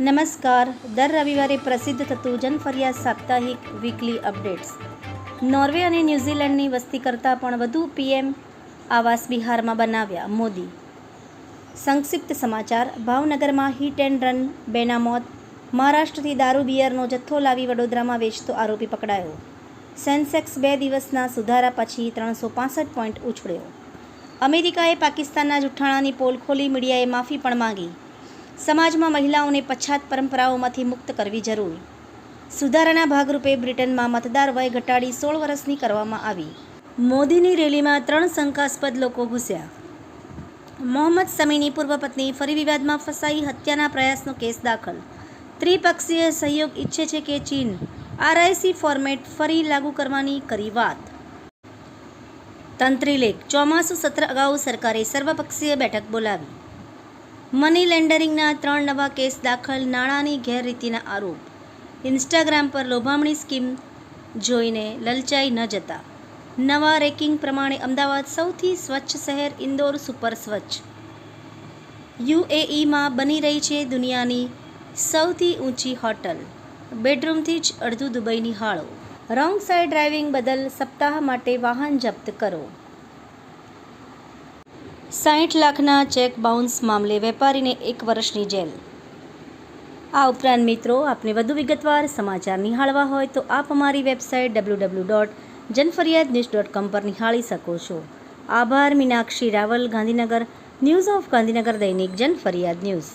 નમસ્કાર. દર રવિવારે પ્રસિદ્ધ થતું જનફરિયાદ સાપ્તાહિક વીકલી અપડેટ્સ નોર્વે અને ન્યૂઝીલેન્ડની વસ્તી કરતાં પણ વધુ પીએમ આવાસ બિહારમાં બનાવ્યા મોદી. સંક્ષિપ્ત સમાચાર. ભાવનગરમાં હિટ એન્ડ રન બેના મોત મહારાષ્ટ્રથી દારૂ બિયરનો જથ્થો લાવી વડોદરામાં વેચતો આરોપી પકડાયો. સેન્સેક્સ બે દિવસના સુધારા પછી ત્રણસો પાસઠ પોઈન્ટ ઉછળ્યો. અમેરિકાએ પાકિસ્તાનના જુઠ્ઠાણાની પોલ ખોલી મીડિયાએ માફી પણ માંગી. સમાજમાં મહિલાઓને પછાત પરંપરાઓમાંથી મુક્ત કરવી જરૂરી. સુધારાના ભાગરૂપે બ્રિટનમાં મતદાર વય ઘટાડી સોળ વર્ષની કરવામાં આવી. મોદીની રેલીમાં ત્રણ શંકાસ્પદ લોકો ઘૂસ્યા. મોહમ્મદ સમીની પૂર્વ પત્ની ફરી વિવાદમાં ફસાઈ હત્યાના પ્રયાસનો કેસ દાખલ. ત્રિપક્ષીય સહયોગ ઈચ્છે છે કે ચીન આરઆઈસી ફોર્મેટ ફરી લાગુ કરવાની કરી વાત. તંત્રીલેખ ચોમાસુ સત્ર અગાઉ સરકારે સર્વપક્ષીય બેઠક બોલાવી. મની લેન્ડરિંગના ત્રણ નવા કેસ દાખલ નાણાંની ગેરરીતિના આરોપ. ઇન્સ્ટાગ્રામ પર લોભામણી સ્કીમ જોઈને લલચાઈ ન જતા. નવા રેકિંગ પ્રમાણે અમદાવાદ સૌથી સ્વચ્છ શહેર ઇન્દોર સુપર સ્વચ્છ. યુએઈમાં બની રહી છે દુનિયાની સૌથી ઊંચી હોટલ. બેડરૂમથી જ અડધું દુબઈની હાળો. રોંગ સાઇડ ડ્રાઇવિંગ બદલ સપ્તાહ માટે વાહન જપ્ત કરો. સાઠ લાખના ચેક બાઉન્સ મામલે વેપારીને એક વર્ષની જેલ. આ ઉપરાંત મિત્રો, આપને વધુ વિગતવાર સમાચાર નિહાળવા હોય તો આપ અમારી website W W dot Janfariyad news dot com પર નિહાળી શકો છો. આભાર, મીનાક્ષી રાવલ, ગાંધીનગર, ન્યૂઝ ઓફ ગાંધીનગર દૈનિક જનફરિયાદ ન્યૂઝ.